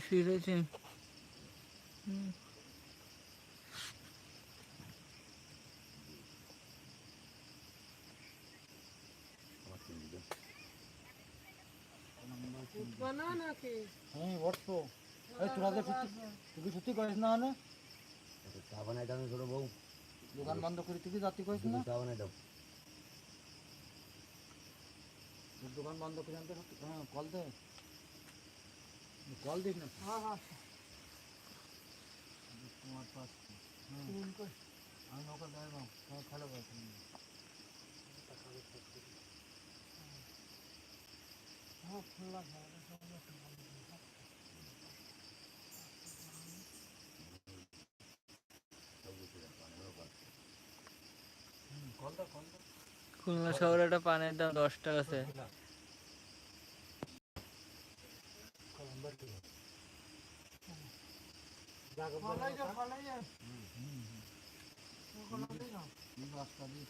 শুয়েছে হুম। হ্যাঁ উঠবো এই তোরা যে তুই কি সত্যি করিস না মানে চা বানাই দাও ছোট বউ। দোকান বন্ধ করে তুই কি যাত্রী করিস না? চা বানাই দাও। তোর দোকান বন্ধ করে আনতে হ্যাঁ কল দে। কল দিস না। হ্যাঁ তোমার পাস হ্যাঁ। আমি ওকে দেয় না খেলো বলছি কল দে কল দে। খুলনা শহরে একটা পানের দাম দশ টাকা আছে রাস্তা দিয়ে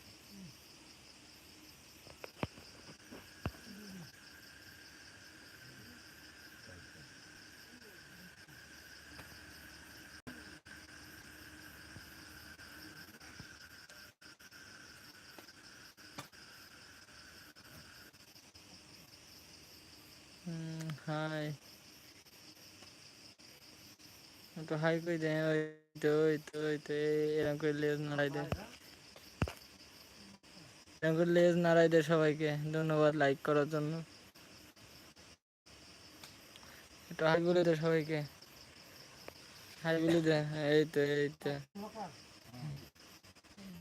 হুম হাই একটু হাই করে দেয় ওই তো ওই তো ওই তো এরকম করে লেজ নাড়াই দেয়। এরকম করে লেজ নাড়াই দেয় সবাইকে, ধন্যবাদ লাইক করার জন্য। একটু হাই বলে দে সবাইকে। হাই বলে দে এই তো এই তো।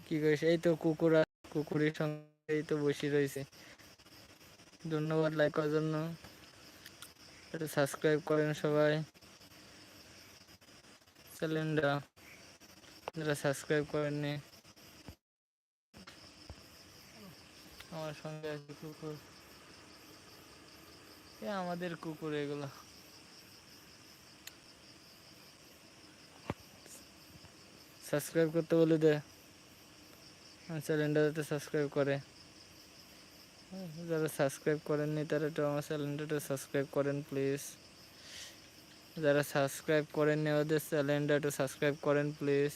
কি করিস এই তো কুকুর, কুকুরের সঙ্গে এই তো বসে রয়েছে। ধন্যবাদ লাইক করার জন্য। এটা সাবস্ক্রাইব করেন সবাই। চ্যানেলটা যারা সাবস্ক্রাইব করেননি। আমার সঙ্গে আছে কুকুর। এ আমাদের কুকুর এগুলো। সাবস্ক্রাইব করতে বলে দে। চ্যানেলটা সাবস্ক্রাইব করে। যারা সাবস্ক্রাইব করেননি, তারা একটু আমার চ্যানেলটা সাবস্ক্রাইব করেন প্লিজ যারা সাবস্ক্রাইব করেননি ওদের চ্যানেলটা একটু সাবস্ক্রাইব করেন প্লিজ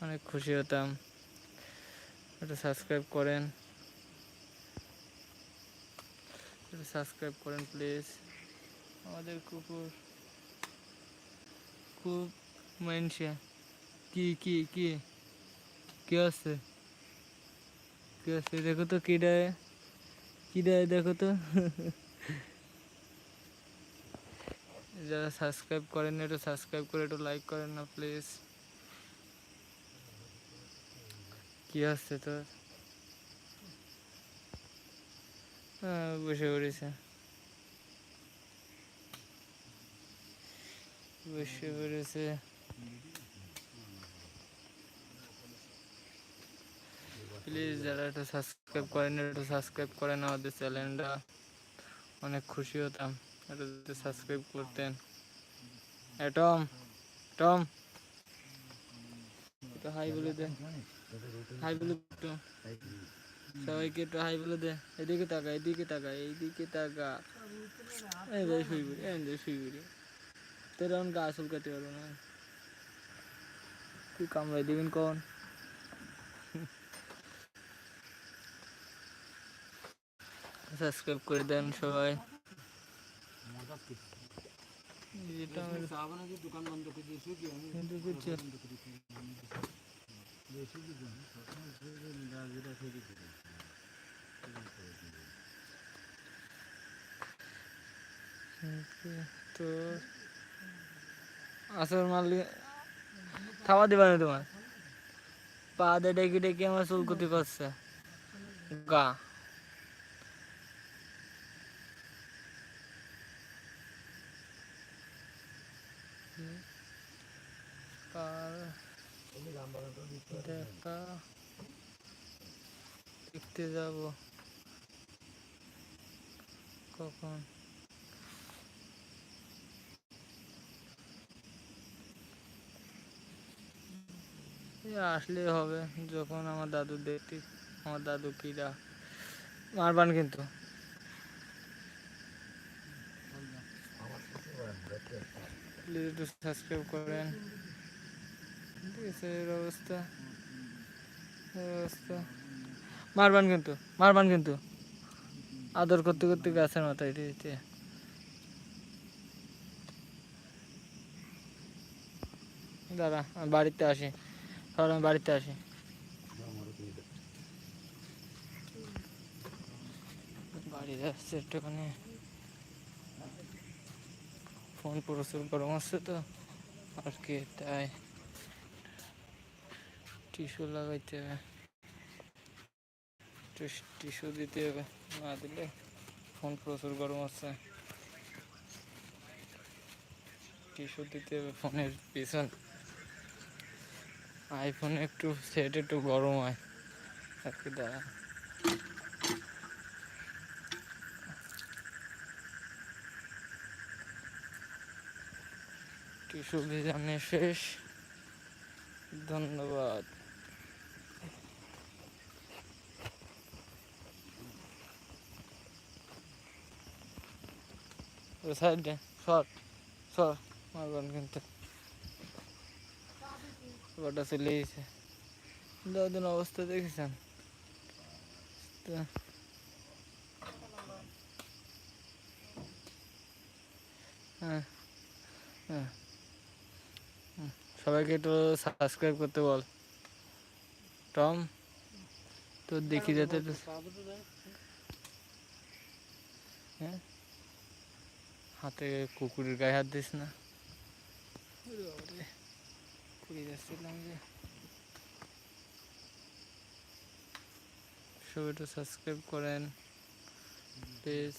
অনেক খুশি হতাম। একটু সাবস্ক্রাইব করেন। একটু সাবস্ক্রাইব করেন প্লিজ আমাদের কুকুর খুব মানছে কি কি কি? কি আছে? কি আছে? দেখো তো, কি দেয়? কি দেয় দেখো তো? যারা সাবস্ক্রাইব করেন একটু সাবস্ক্রাইব করে একটু লাইক করেন না প্লিজ কি আসছে তোর? হ্যাঁ বসে পড়েছে। বসে পড়েছে। প্লিজ যারা একটু সাবস্ক্রাইব করেন, একটু সাবস্ক্রাইব করেন আমাদের চ্যানেলটা অনেক খুশি হতাম। সাবস্ক্রাইব করতেন। Tom Tom. হাই বলে দে। হাই বলে সবাইকে একটু হাই বলে দে। এদিকে তাকা এদিকে তাকা, এইদিকে তাকা। শুই যে শুই পড়ি তোর এখন গা চুলকাতে পারব না। তুই কামড়াই দিবেন কখন? সাবস্ক্রাইব করে দেন সবাই। যেটা চা দোকান বন্ধ করে দিয়েছি কি? আমি কিন্তু বন্ধ করে দিয়েছি। বেশি কিছু না সবসময় খেয়ে দিয়ে যা যেটা তো আসর মারলি খাওয়া দিবা না তোমার? পা দিয়ে ডেকে ডেকে আমার চুল চুলকুতি করছে। গা। কথা দেখতে যাব। কখন? আসলে হবে যখন আমার দাদু দেখতে, আমার দাদু কিরা। মারবান কিন্তু। সাবস্ক্রাইব করেন। ঠিক আছে অবস্থা। মারবান কিন্তু মারবান কিন্তু। আদর করতে করতে গাছের মাথায় দিতে দাঁড়া, আমি বাড়িতে আসি। তাহলে আমি বাড়িতে আসি। বাড়ি যাচ্ছে একটুখানি ফোন প্রচুর গরম আসছে তো, আর কি, তাই। টিস্যু লাগাইতে হবে। টিস্যু দিতে হবে। না দিলে ফোন প্রচুর গরম আছে। টিস্যু দিতে হবে ফোনের পিছন। আইফোনে একটু, সেট একটু গরম হয়। আর কি দাঁড়া টিস্যু ভিজানো শেষ। ধন্যবাদ। সাইডে সর সর মারবেন কিন্তু। ওটা চলে গেছে। দাদিন অবস্থা দেখেছেন? তো। হ্যাঁ হ্যাঁ। সবাইকে একটু সাবস্ক্রাইব করতে বল। টম তো দেখি যাতে হ্যাঁ? হাতে কুকুরের গায়ে হাত দিস না। যাচ্ছিলাম যে। সবাই সাবস্ক্রাইব করেন প্লিজ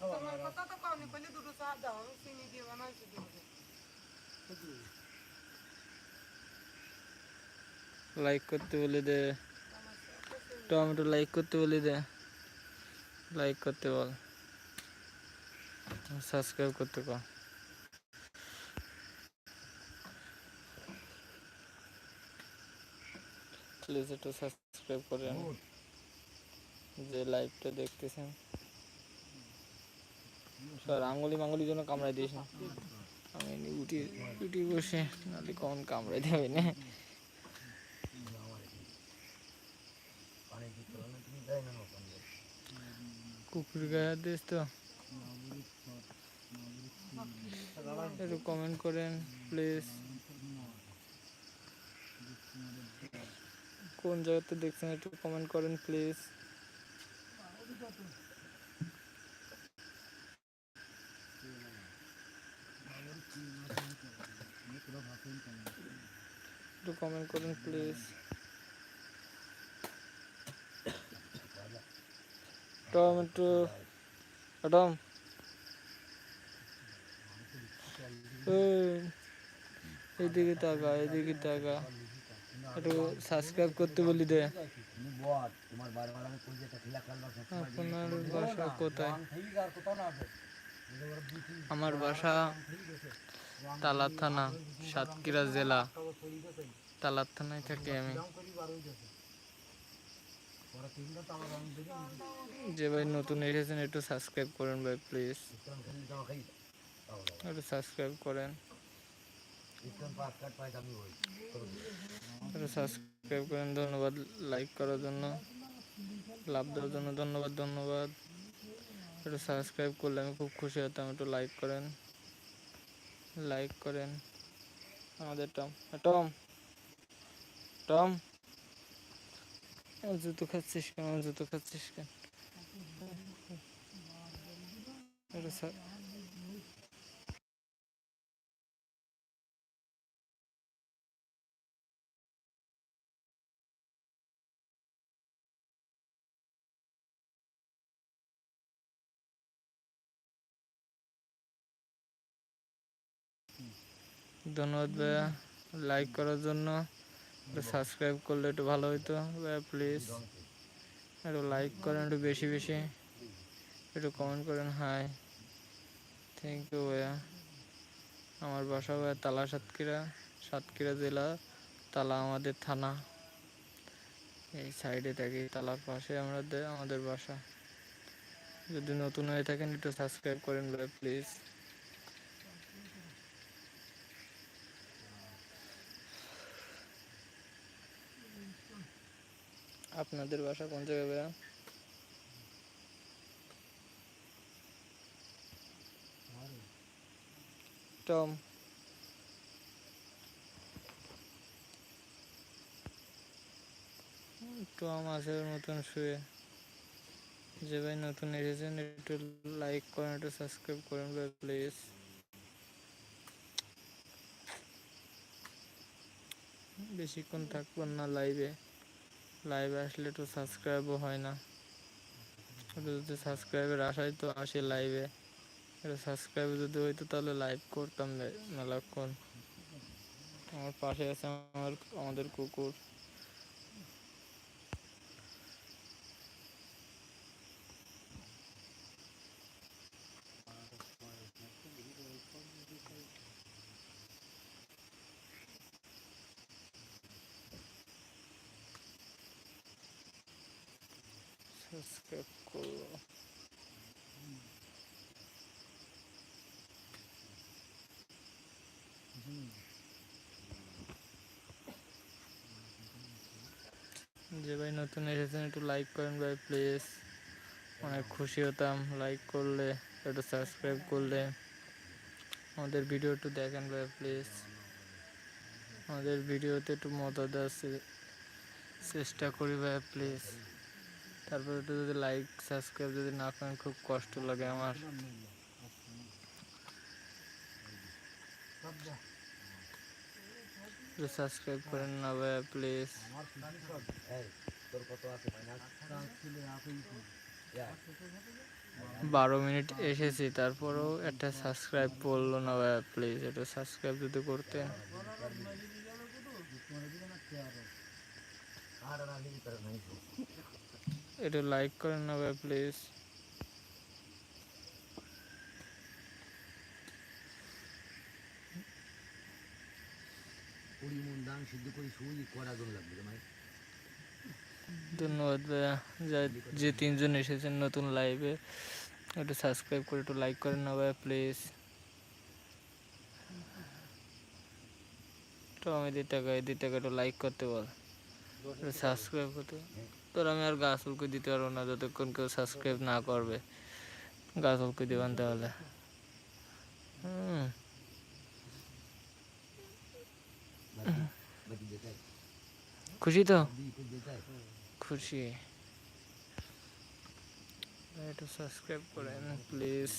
তোমার কথা তো কওনি কইলে দুটো চা দাও চিনি দিয়ে বানাইছি দুটো লাইক করতে বলে দে। টমেটো লাইক করতে বলে দে। লাইক করতে বল। সাবস্ক্রাইব করতে কর প্লিজ একটু সাবস্ক্রাইব করেন। যে লাইভটা দেখতেছেন। স্যার আঙুলি মাঙ্গুলি জন্য কামড়াই দিস না আমি উঠি উঠি বসে নাহলে কখন কামড়াই দেবে না কুকুর গায়ে দিস তো। একটু কমেন্ট করেন প্লিজ কোন জায়গাতে দেখছেন একটু কমেন্ট করেন প্লিজ একটু কমেন্ট করুন প্লিজ টম একটু টম এই, এদিকে তাকা এদিকে তাকা। একটু সাবস্ক্রাইব করতে বলি দে। আপনার বাসা কোথায়? আমার বাসা তালা থানা সাতক্ষীরা জেলা। তালার থানায় থাকি আমি জাম করি বার হয়ে গেছে পরে তিনটা তো আবার আমি দেখি যে ভাই নতুন এসেছেন, একটু সাবস্ক্রাইব করেন ভাই প্লিজ একটু সাবস্ক্রাইব করেন। সাবস্ক্রাইব করেন, ধন্যবাদ। লাইক করার জন্য, লাভ দেওয়ার জন্য ধন্যবাদ ধন্যবাদ। একটু সাবস্ক্রাইব করলে আমি খুব খুশি হতাম, একটু লাইক করেন। লাইক করেন। আমাদের টম টম টম। জুতো খাচ্ছিস কেন? জুতো খাচ্ছিস কেন? একটু সা- ধন্যবাদ লাইক করার জন্য। সাবস্ক্রাইব করলে একটু ভালো হতো প্লিজ একটু লাইক করেন, একটু বেশি বেশি। একটু কমেন্ট করেন হাই থ্যাংক ইউ ভাইয়া। আমার বাসা ভাইয়া তালা সাতক্ষীরা। সাতক্ষীরা জেলা, তালা আমাদের থানা। এই সাইডে থাকি, তালার পাশে আমাদের আমাদের বাসা। যদি নতুন হয়ে থাকেন একটু সাবস্ক্রাইব করেন প্লিজ আপনাদের বাসা কোন জায়গায় ভাইয়া? টম। টম আছে মতন শুয়ে। যে ভাই নতুন এসেছেন, একটু লাইক করেন, একটু সাবস্ক্রাইব করেন ভাই প্লিজ বেশিক্ষণ থাকব না লাইভে লাইভে আসলে তো সাবস্ক্রাইবও হয় না। ওটা যদি সাবস্ক্রাইবের আশায় তো আসে লাইভে এটা সাবস্ক্রাইব যদি হইতো তাহলে লাইভ করতাম মেলাক্ষণ। আমার পাশে আছে আমার আমাদের কুকুর। ভাই নতুন এসেছেন, একটু লাইক করেন ভাই প্লিজ অনেক খুশি হতাম লাইক করলে, একটু সাবস্ক্রাইব করলে। আমাদের ভিডিও একটু দেখেন ভাই প্লিজ আমাদের ভিডিওতে একটু মদত দেওয়ার চেষ্টা করি ভাই প্লিজ তারপর একটু যদি লাইক সাবস্ক্রাইব যদি না করেন, খুব কষ্ট লাগে আমার। সাবস্ক্রাইব করেন না ভাই প্লিজ বারো মিনিট এসেছি, তারপরেও একটা সাবস্ক্রাইব করল না ভাই প্লিজ একটু সাবস্ক্রাইব যদি করতেন আর না লিখি তোর নাই তো। একটু লাইক করেন না ভাই প্লিজ কুড়ি মন দাম সিদ্ধ করে শুই, কড়া দম লাগবে ভাই ধন্যবাদ ভাইয়া। যা- তিনজন এসেছেন নতুন লাইভে একটু সাবস্ক্রাইব করে একটু লাইক করেন না ভাইয়া প্লিজ তো আমি দি টাকা দি টাকা একটু লাইক করতে বল। সাবস্ক্রাইব করতে। তোর আমি আর গাছ উলকে দিতে পারব না, যতক্ষণ কেউ সাবস্ক্রাইব না করবে। গাছ উলকে দেবেন তাহলে। হুম। খুশি তো? দুই খুশি। একটু সাবস্ক্রাইব করেন প্লিজ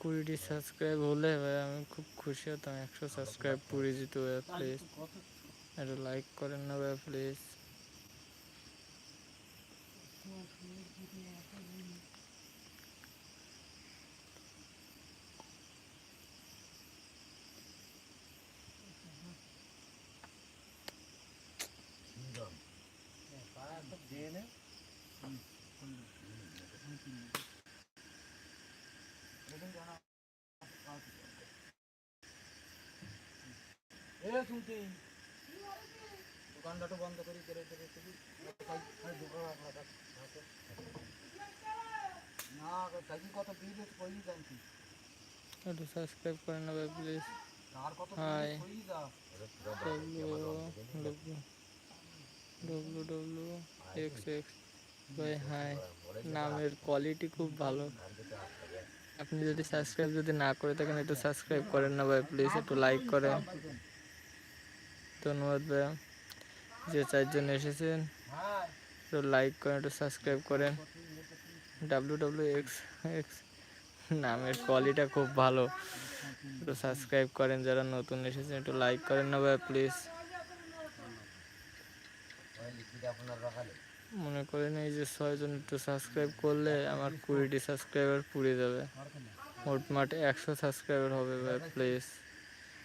কুড়িটি সাবস্ক্রাইব হলে আমি খুব খুশি হতাম। একশো সাবস্ক্রাইব পুরি যেত প্লিজ একটু লাইক করেন না ভাই প্লিজ করি করে করে করে একটু সাবস্ক্রাইব করেন না ভাই প্লিজ এক্স এক্স ভাই হাই নামের কোয়ালিটি খুব ভালো। আপনি যদি সাবস্ক্রাইব যদি না করে থাকেন, একটু সাবস্ক্রাইব করেন না ভাই প্লিজ একটু লাইক করেন ধন্যবাদ ভাইয়া। যে চারজন এসেছেন একটু লাইক করেন একটু সাবস্ক্রাইব করেন। ডাব্লু ডাব্লু এক্স এক্স নামের কোয়ালিটা খুব ভালো। একটু সাবস্ক্রাইব করেন, যারা নতুন এসেছেন, একটু লাইক করেন না ভাইয়া প্লিজ মনে করেন এই যে ছয়জন একটু সাবস্ক্রাইব করলে আমার কুড়িটি সাবস্ক্রাইবার পুড়ে যাবে। মোটমাট একশো সাবস্ক্রাইবার হবে ভাই প্লিজ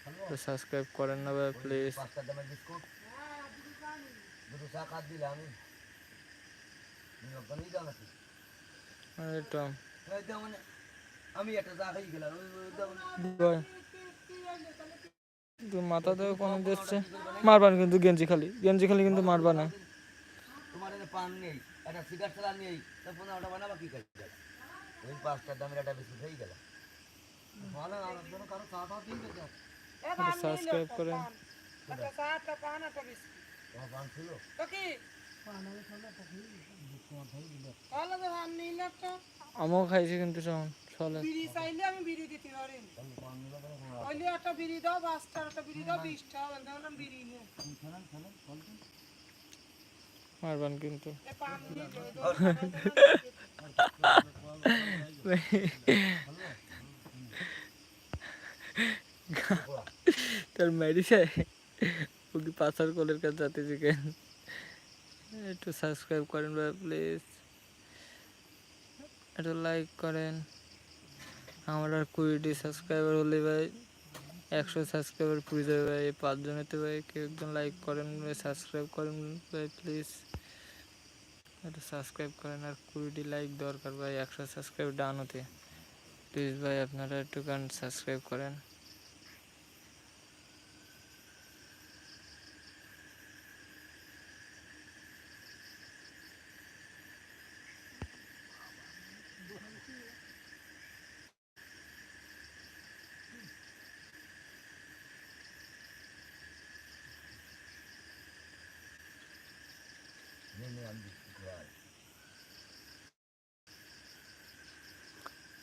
একটু সাবস্ক্রাইব করেন না ভাই প্লিজ আমি একটা চা খাই গেলাম কিন্তু মাথাতেও কোনো দিচ্ছে মারবা না কিন্তু গেঞ্জি খালি। গেঞ্জি খালি কিন্তু মারবা না। তোমার পান নেই একটা সিগারেট চালা নেই তো পনেরোটা বানাবা কি কাজ ওই পাঁচটার দামের একটা বিস্কুট হয়ে গেল। ভালো আর জন্য কারও চা টা দিয়ে সাবস্ক্রাইব করেন। আমিও খাইছি কিন্তু চলে। বিড়ি চাইলে আমি বিড়ি দিতে পারি। ওইলে একটা বিড়ি দাও পাঁচটা একটা বিড়ি দাও বিশটা বিড়ি নেই মারবান কিন্তু। পান তার মেডিসাই ও কি পাচার কলের কাছে যাতে চিকেন একটু সাবস্ক্রাইব করেন ভাই প্লিজ একটু লাইক করেন। আমার আর কুড়িটি সাবস্ক্রাইবার হলে ভাই, একশো সাবস্ক্রাইবার পুড়ে যাবে ভাই, এই পাঁচজনেতে ভাই, কেউ একজন লাইক করেন ভাই সাবস্ক্রাইব করেন ভাই প্লিজ একটু সাবস্ক্রাইব করেন, আর কুড়িটি লাইক দরকার ভাই, একশো সাবস্ক্রাইব ডান হতে। প্লিজ ভাই, আপনারা একটু সাবস্ক্রাইব করেন।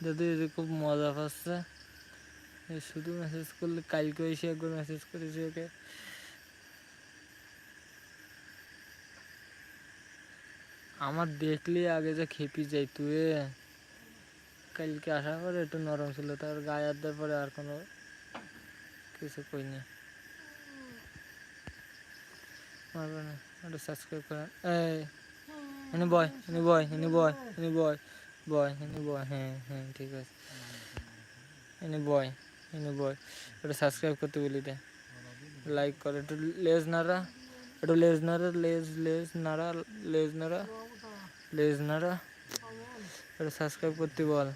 যদি খুব মজা পাচ্ছে শুধু মেসেজ করলে কালকে এসে একবার মেসেজ করেছি ওকে। আমার দেখলে আগে যে খেপি যাই তুই কালকে আসার পরে একটু নরম ছিল, তার গায়ে দেওয়ার পরে আর কোনো কিছু মারবে না, ওটা সাবস্ক্রাইব করেন। এই বয় বয় বয় বয়। বয় এনে বয় হ্যাঁ হ্যাঁ ঠিক আছে। এনে বয় এনে বয় ওটা সাবস্ক্রাইব করতে বলি দে। লাইক করে, একটু লেজ নাড়া, একটু লেজ নাড়া লেজ লেজ নাড়া লেজ নাড়া লেজ নাড়া, একটু সাবস্ক্রাইব করতে বল,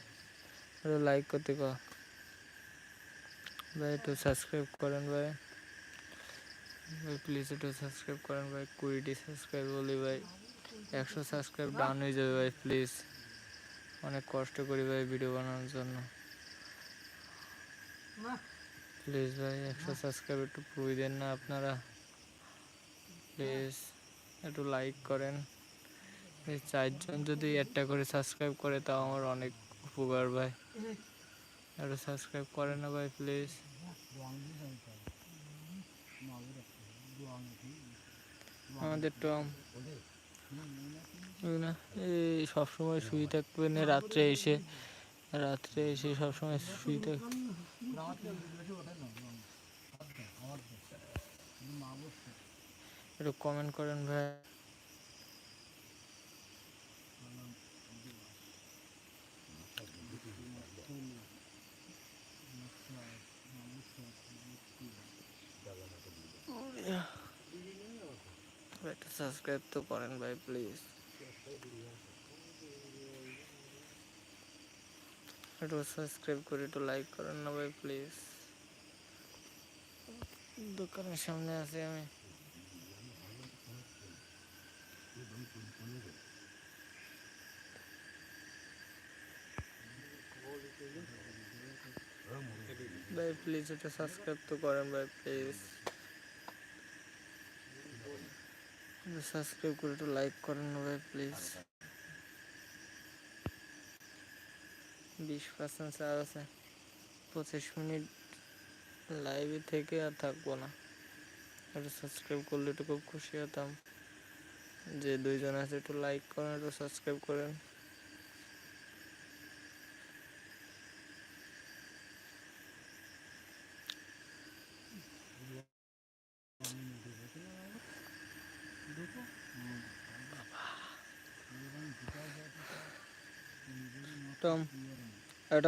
একটু লাইক করতে কর। ভাই, একটু সাবস্ক্রাইব করেন ভাই। ভাই প্লিজ একটু সাবস্ক্রাইব করেন ভাই, কুড়িটি সাবস্ক্রাইব বলি ভাই। একশো সাবস্ক্রাইব ডাউন হয়ে যাবে ভাই প্লিজ অনেক কষ্ট করি ভাই ভিডিও বানানোর জন্য। প্লিজ ভাই একশো সাবস্ক্রাইব একটু পুরোই দেন না আপনারা। প্লিজ একটু লাইক করেন। এই চারজন যদি একটা করে সাবস্ক্রাইব করে তাও আমার অনেক উপকার ভাই। একটু সাবস্ক্রাইব করে না ভাই প্লিজ আমাদের টম। না, এই সবসময় শুয়ে থাকবে না, রাত্রে এসে রাত্রে এসে সবসময় শুয়ে থাক একটু কমেন্ট করেন ভাই। একটা সাবস্ক্রাইব তো করেন ভাই প্লিজ একটু সাবস্ক্রাইব করে একটু লাইক করেন না ভাই প্লিজ দোকানের সামনে আছি আমি। ভাই প্লিজ এটা সাবস্ক্রাইব তো করেন ভাই প্লিজ সাবস্ক্রাইব করে একটু লাইক করেন ভাই প্লিজ বিশ পার্সেন্ট চার্জ আছে। পঁচিশ মিনিট লাইভে থেকে আর থাকব না। একটু সাবস্ক্রাইব করলে একটু খুব খুশি হতাম। যে দুইজন আছে একটু লাইক করেন, একটু সাবস্ক্রাইব করেন। टॉम ए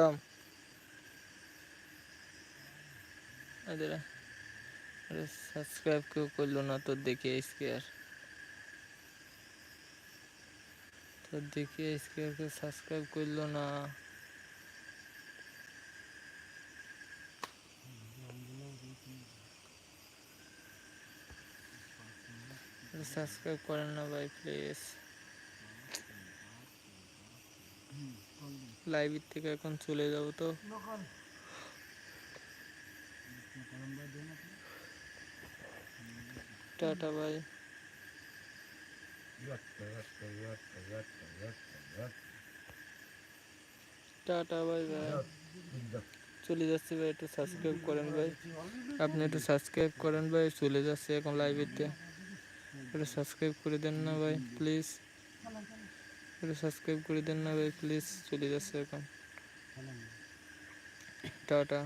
अरे सब्सक्राइब क्यों कर लो ना? तो देखिए इसके यार। तो देखिए इसके यार सब्सक्राइब कर लो ना। सब्सक्राइब करना भाई प्लीज़ লাইভের থেকে এখন চলে যাব তো। টাটা ভাই টাটা ভাই ভাই চলে যাচ্ছে ভাই, একটু সাবস্ক্রাইব করেন ভাই। আপনি একটু সাবস্ক্রাইব করেন ভাই, চলে যাচ্ছে এখন লাইভেতে একটু সাবস্ক্রাইব করে দেন না ভাই প্লিজ একটু সাবস্ক্রাইব করে দেন না ভাই প্লিজ চলে যাচ্ছে এখন। টাটা।